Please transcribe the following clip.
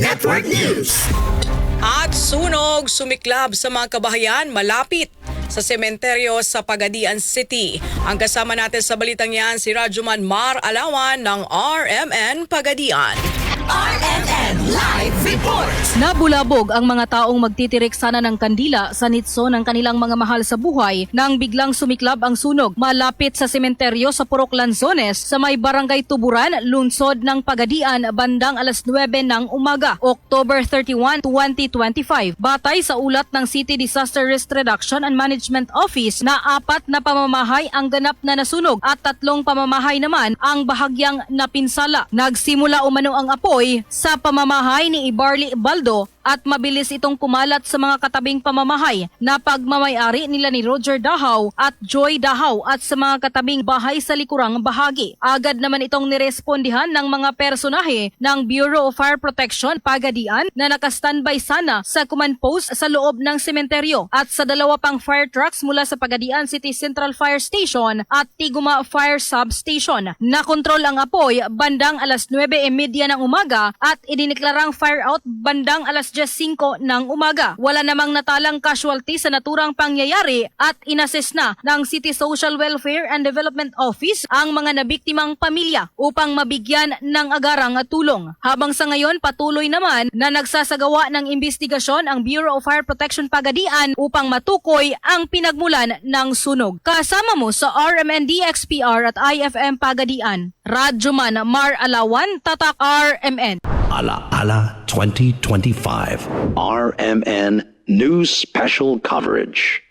Network News. At sunog sumiklab sa mga kabahayan malapit sa sementeryo sa Pagadian City. Ang kasama natin sa balitang yan si Rajuman Mar Alawan ng RMN Pagadian. RMN Live Report. Nabulabog ang mga taong magtitirik sana ng kandila sa nitso ng kanilang mga mahal sa buhay nang biglang sumiklab ang sunog malapit sa sementeryo sa Purok Lanzones sa may barangay Tuburan, lungsod ng Pagadian bandang alas 9 ng umaga, October 31, 2025. Batay sa ulat ng City Disaster Risk Reduction and Management Office na apat na pamamahay ang ganap na nasunog at tatlong pamamahay naman ang bahagyang napinsala. Nagsimula umano ang apoy sa pamamahay ni Ibarli Baldo at mabilis itong kumalat sa mga katabing pamamahay na pagmamayari nila ni Roger Dahaw at Joy Dahaw at sa mga katabing bahay sa likurang bahagi. Agad naman itong nirespondihan ng mga personahe ng Bureau of Fire Protection Pagadian na nakastandby sana sa command post sa loob ng sementeryo at sa dalawa pang fire trucks mula sa Pagadian City Central Fire Station at Tiguma Fire Substation. Nakontrol ang apoy bandang alas 9.30 ng umaga at idiniklarang fire out bandang alas 10.05 ng umaga. Wala namang natalang casualty sa naturang pangyayari at inassess na ng City Social Welfare and Development Office ang mga nabiktimang pamilya upang mabigyan ng agarang tulong. Habang sa ngayon patuloy naman na nagsasagawa ng investigasyon ang Bureau of Fire Protection Pagadian upang matukoy ang pinagmulan ng sunog. Kasama mo sa RMND XPR at IFM Pagadian, Radyoman Mar Alawan, Tatak RMN. Ala Ala 2025. RMN News Special Coverage.